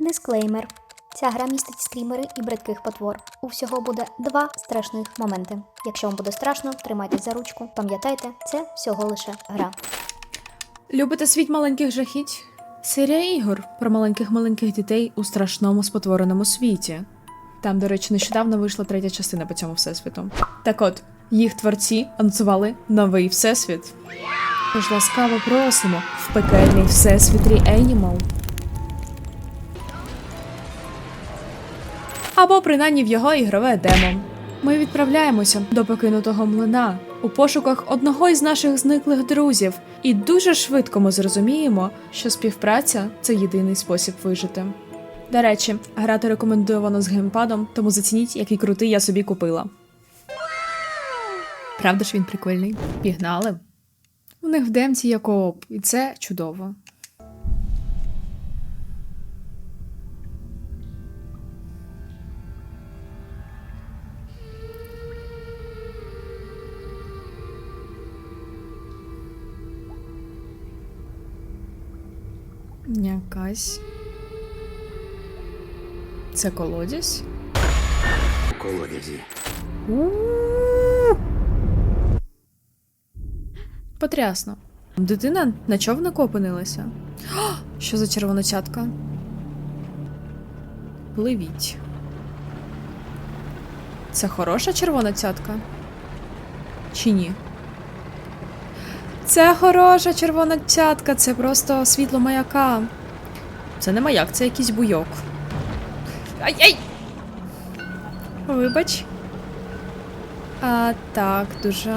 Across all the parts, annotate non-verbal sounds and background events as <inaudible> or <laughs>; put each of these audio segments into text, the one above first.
Дисклеймер. Ця гра містить стрімери і бридких потвор. У всього буде два страшних моменти. Якщо вам буде страшно, тримайтесь за ручку. Пам'ятайте, це всього лише гра. Любите світ маленьких жахіть? Серія ігор про маленьких маленьких дітей у страшному спотвореному світі. Там, до речі, нещодавно вийшла третя частина по цьому всесвіту. Так от, їх творці анонсували новий всесвіт. Тож ласкаво просимо в пекельний всесвіт Reanimal. Або принаймні в його ігрове демо. Ми відправляємося до покинутого млина у пошуках одного із наших зниклих друзів, і дуже швидко ми зрозуміємо, що співпраця це єдиний спосіб вижити. До речі, грати рекомендовано з геймпадом, тому зацініть, який крутий я собі купила. Правда ж він прикольний? Пігнали. У них в демці є кооп, і це чудово. Якась. Це колодязь? у колодязі. Потрясно. Дитина на човнику опинилася. О, що за червона цятка? Пливіть. Це хороша червона цятка? Чи ні? Це хороша червона цятка, це просто світло маяка. Це не маяк, це якийсь буйок. Ай-ай! Вибач. А, так, дуже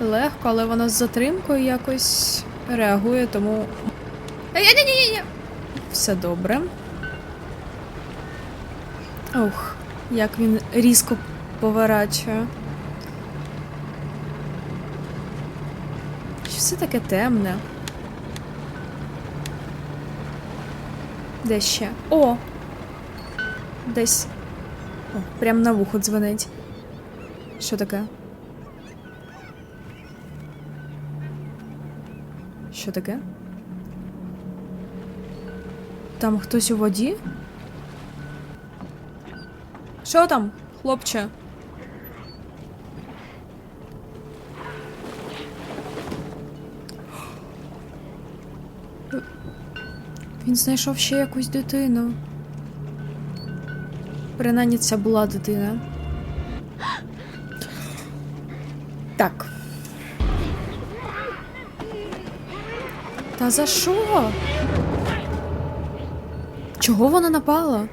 легко, але воно з затримкою якось реагує, тому. Ай-яй-яй-яй-яй! Все добре. Ух, як він різко поворачує. Що все таке темне? Де ще? О! Десь. О, прям на вухо дзвонить. Що таке? Що таке? Там хтось у воді? Що там, хлопче? Він знайшов ще якусь дитину. Принаймні це була дитина. Так. Та за що? Чого вона напала?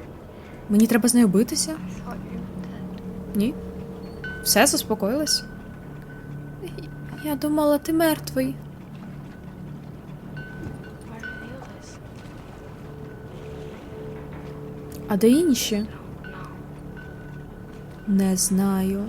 Мені треба з нею битися? Ні? Все заспокоїлась? Я думала, ти мертвий. А де інші? Не знаю.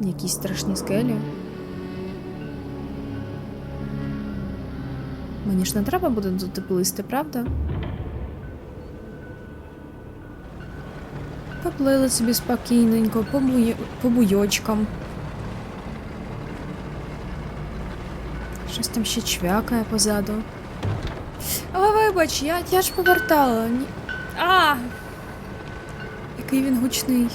Якісь страшні скелі. Мені ж не треба буде тут плисти, правда? Поплили собі спокійненько, по, буй... по буйочкам. Щось там ще чвякає позаду. А, вибач, я, я ж повертала. Ні... А! Який він гучний.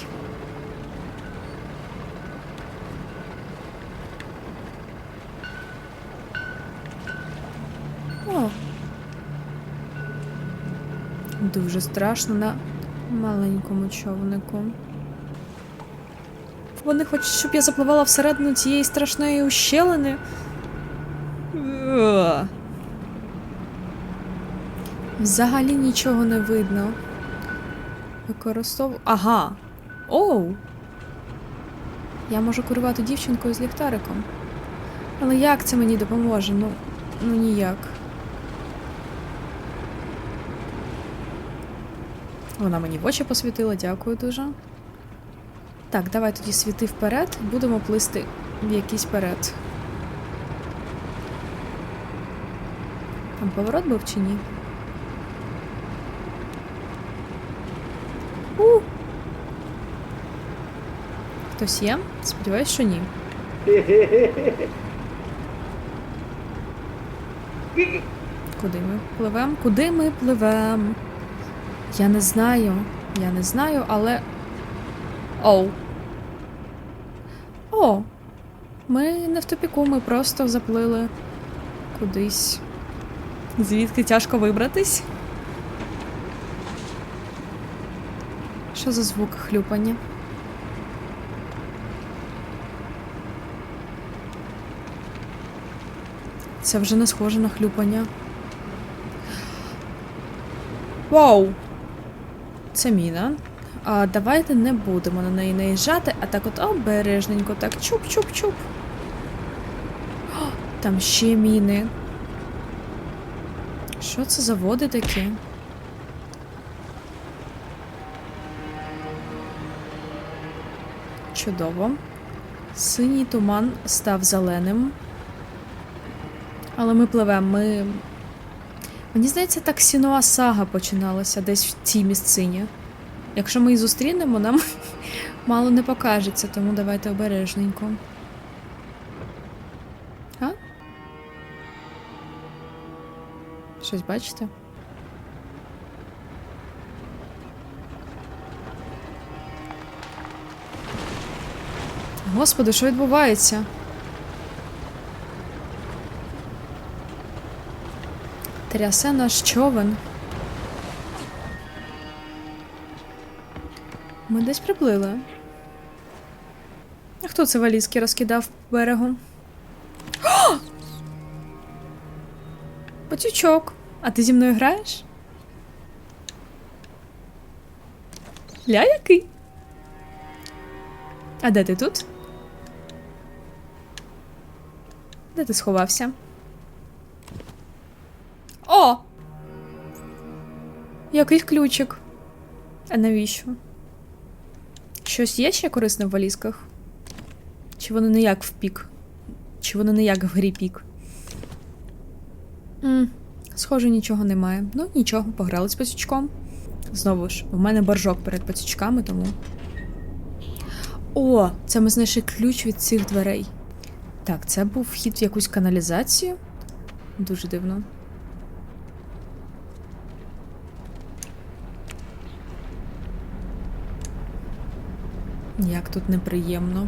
О. Дуже страшно на маленькому човнику. Вони хочуть, щоб я запливала всередину цієї страшної ущелини. Взагалі нічого не видно. Використовую. Ага. Оу. Я можу керувати дівчинкою з ліхтариком. Але як це мені допоможе? Ну, ну ніяк. Вона мені в очі посвітила, дякую дуже. Так, давай тоді світи вперед, будемо плисти в якийсь перед. Там поворот був чи ні? У! Хтось є? Сподіваюсь, що ні. <laughs> Куди ми пливемо? Куди ми пливемо? Я не знаю. Я не знаю, але. Оу. О! Ми не в тупіку, ми просто заплили кудись. Звідки тяжко вибратись? Що за звук хлюпання? Це вже не схоже на хлюпання. Вау! Це міна. А давайте не будемо на неї наїжджати, а так от обережненько, так чуп-чуп-чуп. Там ще міни. Що це за води такі? Чудово. Синій туман став зеленим. Але ми пливемо. Ми. Мені здається, так Сінуа сага починалася десь в цій місцині. Якщо ми її зустрінемо, нам <laughs> мало не покажеться, тому давайте обережненько. А? Щось бачите? Господи, що відбувається? Трясе наш човен. Ми десь приплили. А хто це валізки розкидав по берегу? О! Пацючок, а ти зі мною граєш? Ля який? А де ти тут? Де ти сховався? О! Якийсь ключик. А навіщо? Щось є ще корисне в валізках? Чи вони не як в пік? Чи вони не як в грі пік? м схоже, нічого немає. Ну, нічого, пограли з пацючком. Знову ж, в мене боржок перед пацючками, тому. О, це ми знайшли ключ від цих дверей. Так, це був вхід в якусь каналізацію. Дуже дивно. Як тут неприємно.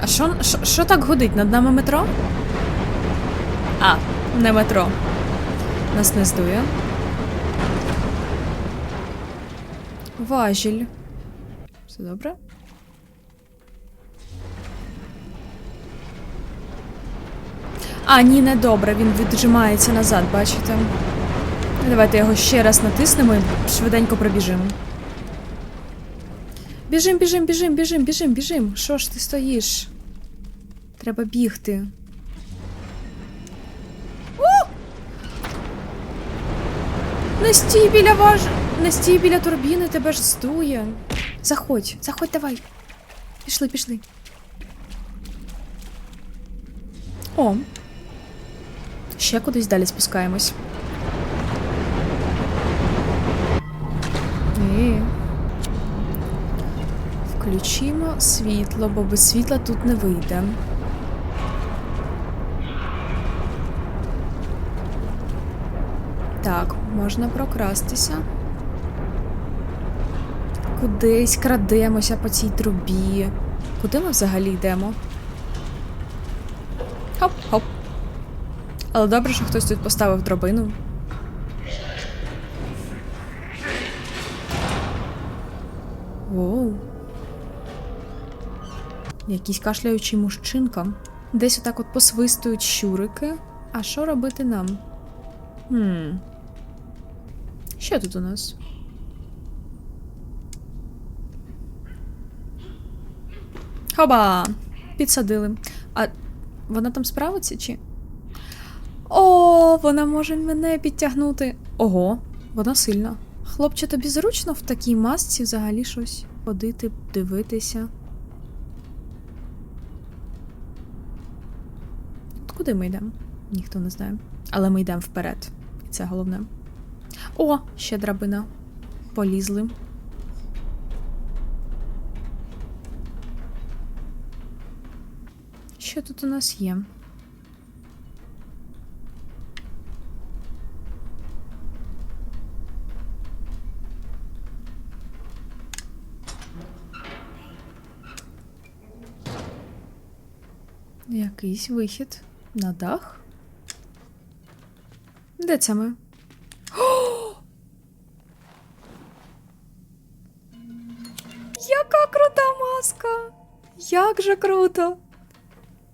А що, що, що так гудить? Над нами метро? А, не метро. Нас не здує. Важіль. Все добре? А, ні, не добре, він віджимається назад, бачите? Давайте його ще раз натиснемо і швиденько пробіжимо. Біжим, біжим, біжим, біжим, біжим, біжим. Що ж ти стоїш? Треба бігти. О! Не стій біля важ... Не стій біля турбіни, тебе ж здує. Заходь, заходь, давай. Пішли, пішли. О. Ще кудись далі спускаємось. І... Включимо світло, бо без світла тут не вийде. Так, можна прокрастися. Кудись крадемося по цій трубі. Куди ми взагалі йдемо? Хоп-хоп. Але добре, що хтось тут поставив дробину. Воу. Якийсь кашляючий мужчинка. Десь отак от посвистують щурики. А що робити нам? Хм. Що тут у нас? Хоба! Підсадили. А вона там справиться чи? О, вона може мене підтягнути. Ого, вона сильна. Хлопче, тобі зручно в такій масці взагалі щось ходити, дивитися. От Куди ми йдемо? Ніхто не знає. Але ми йдемо вперед. І це головне. О, ще драбина. Полізли. Що тут у нас є? Якийсь вихід на дах? Де це ми? О! <gasps> Яка крута маска! Як же круто!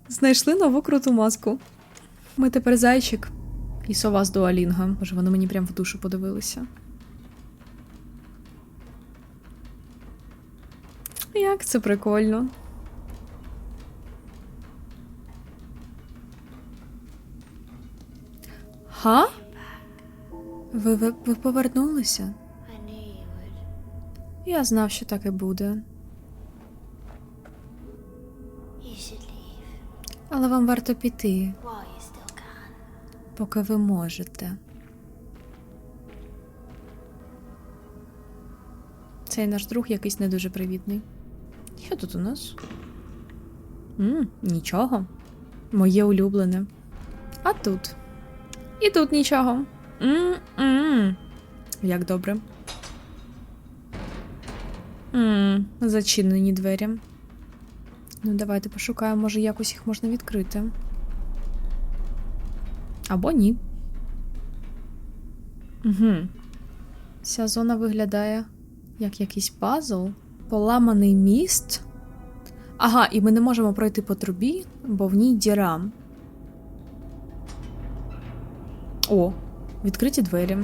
Знайшли нову круту маску. Ми тепер зайчик і сова з дуалінга. Може, вони мені прям в душу подивилися. Як це прикольно. Га? Ви, ви, ви повернулися? Я знав, що так і буде. Але вам варто піти, поки ви можете. Цей наш друг якийсь не дуже привітний. Що тут у нас? м нічого. Моє улюблене. А тут. І тут нічого. М-м. Як добре. м Зачинені двері. Ну, давайте пошукаємо, може якось їх можна відкрити. Або ні. Угу. Ця зона виглядає як якийсь пазл. Поламаний міст. Ага, і ми не можемо пройти по трубі, бо в ній діра. О, відкриті двері.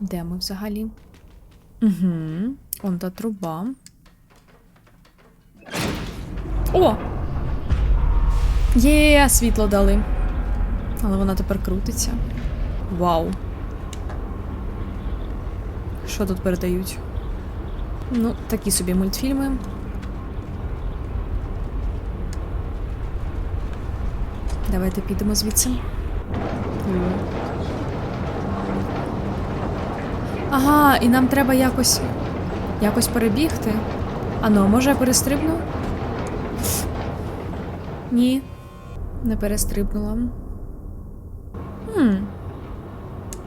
Де ми взагалі? Угу. Он та труба. О! Є, світло дали. Але вона тепер крутиться. Вау. Що тут передають? Ну, такі собі мультфільми. Давайте підемо звідси. Ага, і нам треба якось. якось перебігти. Ано, може я перестрибну? Ні, не перестрибнула. Хм.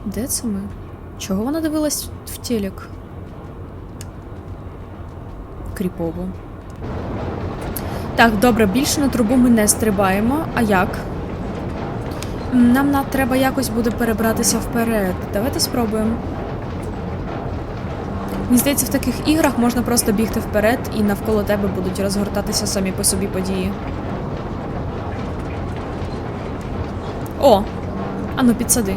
Де це ми? Чого вона дивилась в телек? Кріпово. Так, добре, більше на трубу ми не стрибаємо. А як? Нам на- треба якось буде перебратися вперед. Давайте спробуємо. Мені здається, в таких іграх можна просто бігти вперед, і навколо тебе будуть розгортатися самі по собі події. О! Ану, підсади.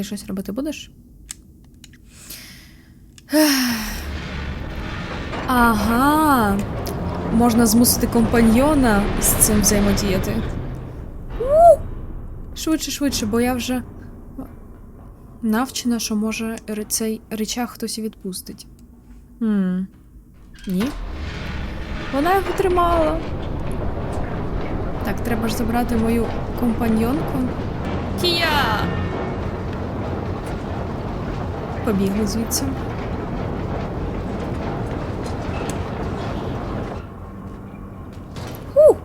Ти щось робити будеш? Ага. Можна змусити компаньйона з цим взаємодіяти. Швидше, швидше, бо я вже навчена, що може цей речах хтось і відпустить. Хм. Ні. Вона його тримала. Так, треба ж забрати мою компаньйонку. Кія! Побігли звідси. Ху!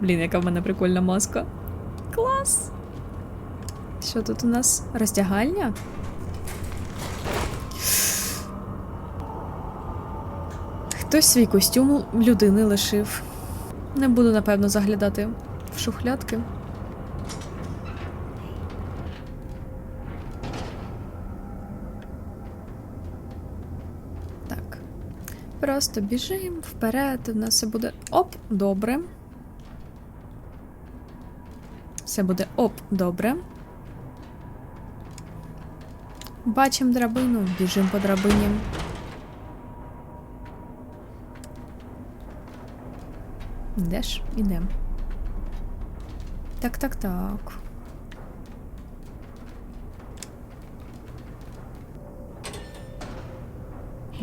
Блін, яка в мене прикольна маска. Клас! Що тут у нас? Роздягальня? Хтось свій костюм людини лишив. Не буду, напевно, заглядати в шухлядки. просто біжим вперед, у нас все буде оп, добре. Все буде оп, добре. Бачимо драбину, біжимо по драбині. Де ж? Ідемо. Так, так, так.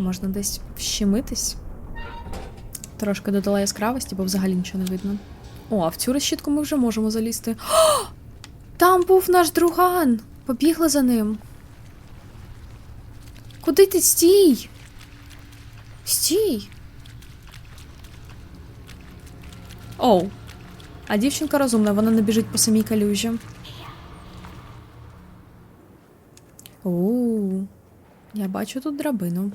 Можна десь вщемитись. Трошки додала яскравості, бо взагалі нічого не видно. О, а в цю решітку ми вже можемо залізти. О! Там був наш друган! Побігли за ним. Куди ти стій? Стій. Оу. А дівчинка розумна, вона не біжить по самій калюжі. Оу. Я бачу тут драбину.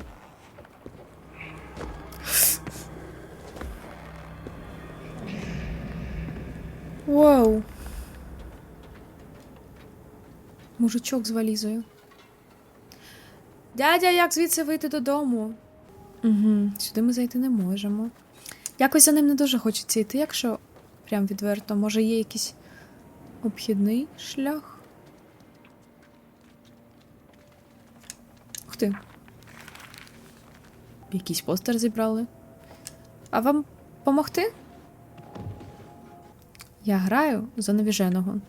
Вау. Мужичок з валізою. Дядя, як звідси вийти додому? Угу, сюди ми зайти не можемо. Якось за ним не дуже хочеться йти, якщо прям відверто, може є якийсь обхідний шлях. Ух ти. Якийсь постер зібрали. А вам помогти? Я граю за навіженого.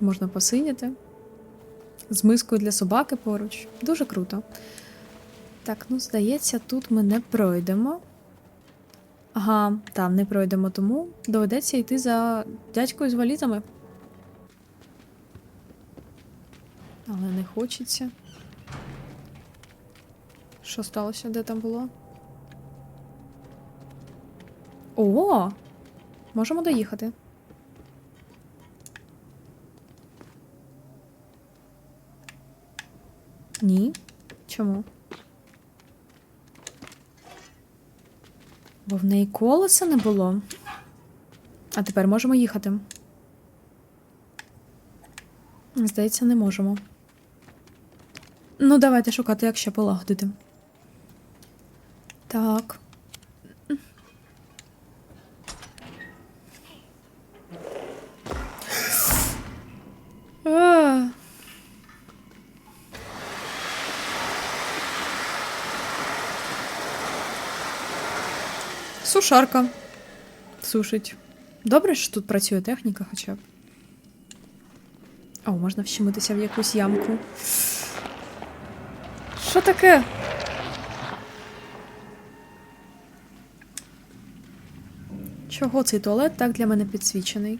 Можна посидіти. З мискою для собаки поруч. Дуже круто. Так, ну здається, тут ми не пройдемо. Ага, там не пройдемо, тому доведеться йти за дядькою з валізами. Але не хочеться. Що сталося? Де там було? О! Можемо доїхати. Ні. Чому? Бо в неї колеса не було. А тепер можемо їхати. Здається, не можемо. Ну, давайте шукати, як ще полагодити. Так. А. Сушарка. Сушить. Добре, що тут працює техніка хоча б. О, можна вщемитися в якусь ямку. Що таке? Чого цей туалет так для мене підсвічений?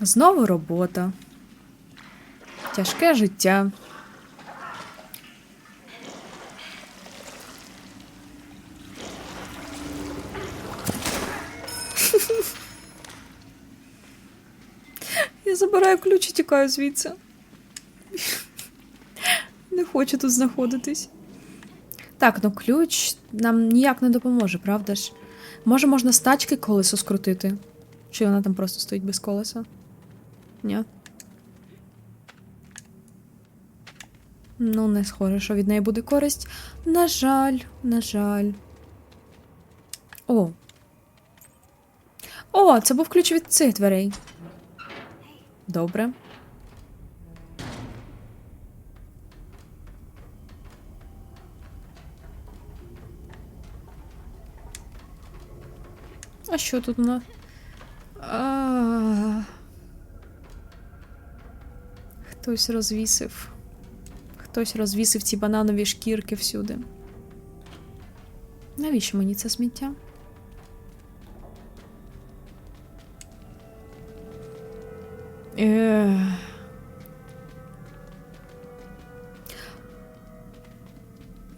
Знову робота. Тяжке життя. Я забираю ключ і тікаю звідси. Не хочу тут знаходитись. Так, ну ключ нам ніяк не допоможе, правда ж? Може, можна з тачки колесо скрутити? Чи вона там просто стоїть без колеса? Ні. Ну, не схоже, що від неї буде користь. На жаль, на жаль. О. О, це був ключ від цих дверей. Добре. А що тут у нас? Хтось розвісив. Хтось розвісив ці бананові шкірки всюди. Навіщо мені це сміття?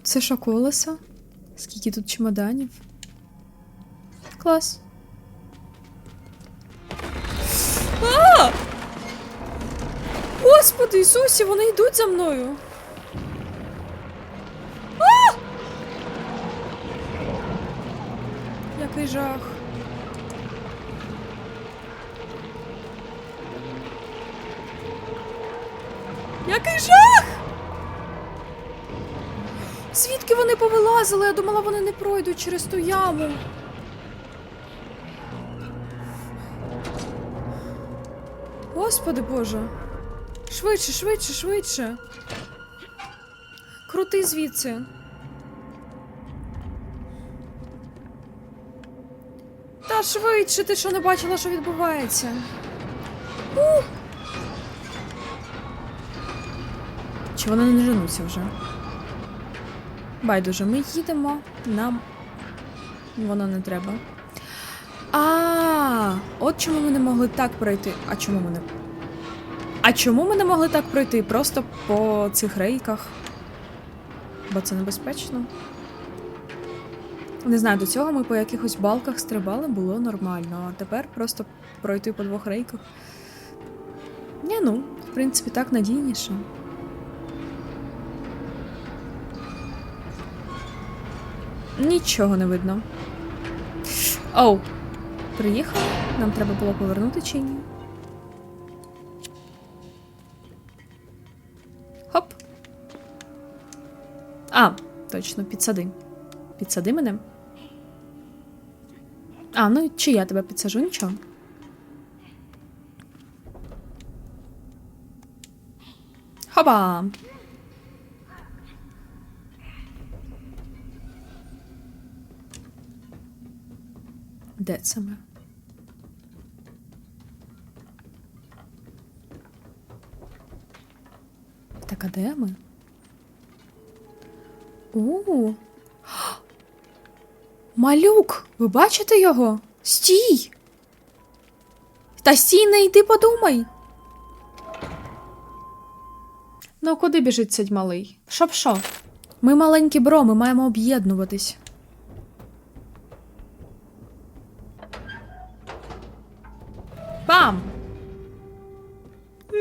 Це що, колесо? Скільки тут чемоданів? Клас. А! Господи Ісусі, вони йдуть за мною. А! Який жах. Який жах! Вони повилазили? Я думала, вони не пройдуть через ту яму. Господи Боже. Швидше, швидше, швидше. Крути звідси. Та швидше, ти що не бачила, що відбувається? У! Чи вони не женуться вже? Байдуже, ми їдемо, нам воно не треба. А, от чому ми не могли так пройти. А чому ми не. А чому ми не могли так пройти? Просто по цих рейках? Бо це небезпечно. Не знаю, до цього ми по якихось балках стрибали, було нормально, а тепер просто пройти по двох рейках. Ні, ну, в принципі, так надійніше. Нічого не видно. Оу, приїхали? Нам треба було повернути чи ні? Хоп. А, точно, підсади. Підсади мене. А, ну чи я тебе підсажу, нічого. Хоба! Де це? Так, а де ми? У. Малюк! Ви бачите його? Стій! Та стій, не йди подумай. Ну, куди біжить цей малий? Що? Ми маленькі бро, ми маємо об'єднуватись. Бам! <laughs>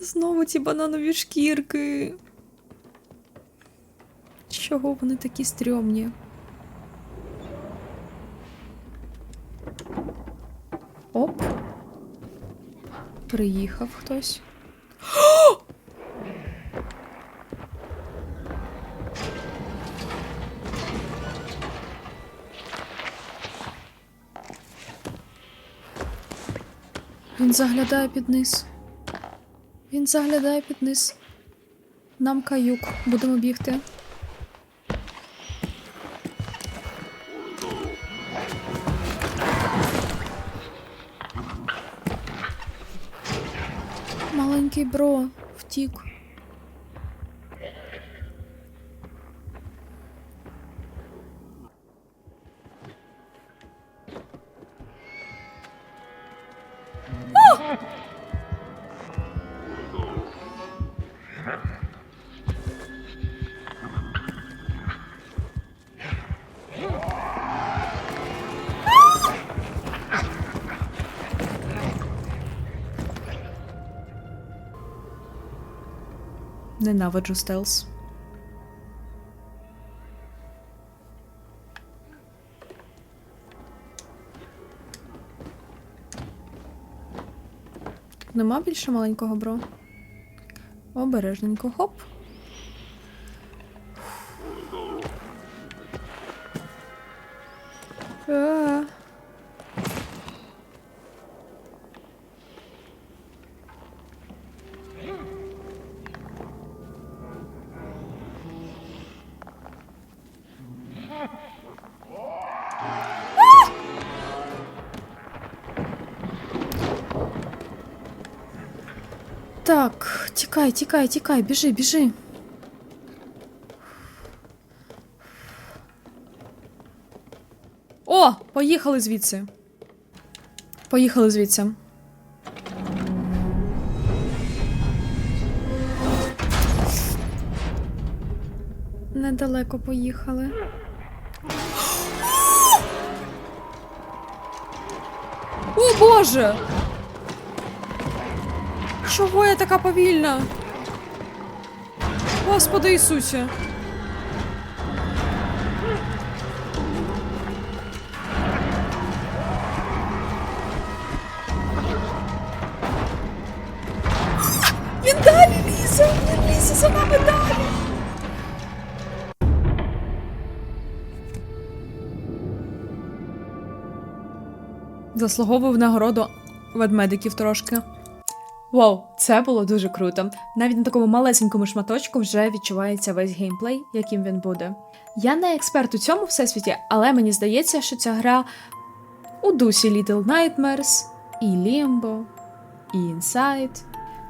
Знову ці бананові шкірки. Чого вони такі стрьомні? Оп. Приїхав хтось. Заглядає під низ. Він заглядає під низ. Нам каюк. Будемо бігти. Маленький бро втік. Ненавиджу стелс. Нема більше маленького бро. Обережненько, хоп. А. Так, тікай, тікай, тікай, біжи, біжи. О, поїхали звідси. Поїхали звідси. Недалеко поїхали. <gasps> О, Боже! Чого я така повільна? Господи Ісусе. Він далі лізе! Він лізе за нами далі! Заслуговував нагороду ведмедиків трошки. Вау, це було дуже круто. Навіть на такому малесенькому шматочку вже відчувається весь геймплей, яким він буде. Я не експерт у цьому всесвіті, але мені здається, що ця гра у дусі Little Nightmares, і Limbo, і Inside.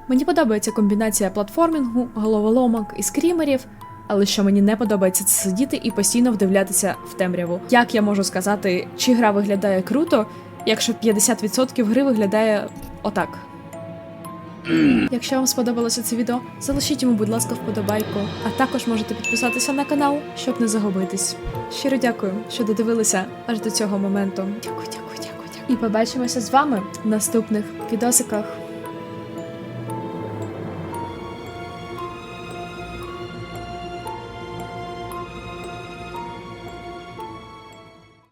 Мені подобається комбінація платформінгу, головоломок і скрімерів, але що мені не подобається, це сидіти і постійно вдивлятися в темряву. Як я можу сказати, чи гра виглядає круто, якщо 50% гри виглядає отак. Якщо вам сподобалося це відео, залишіть йому, будь ласка, вподобайку, а також можете підписатися на канал, щоб не загубитись. Щиро дякую, що додивилися аж до цього моменту. Дякую, дякую, дякую, дякую. І побачимося з вами в наступних відосиках.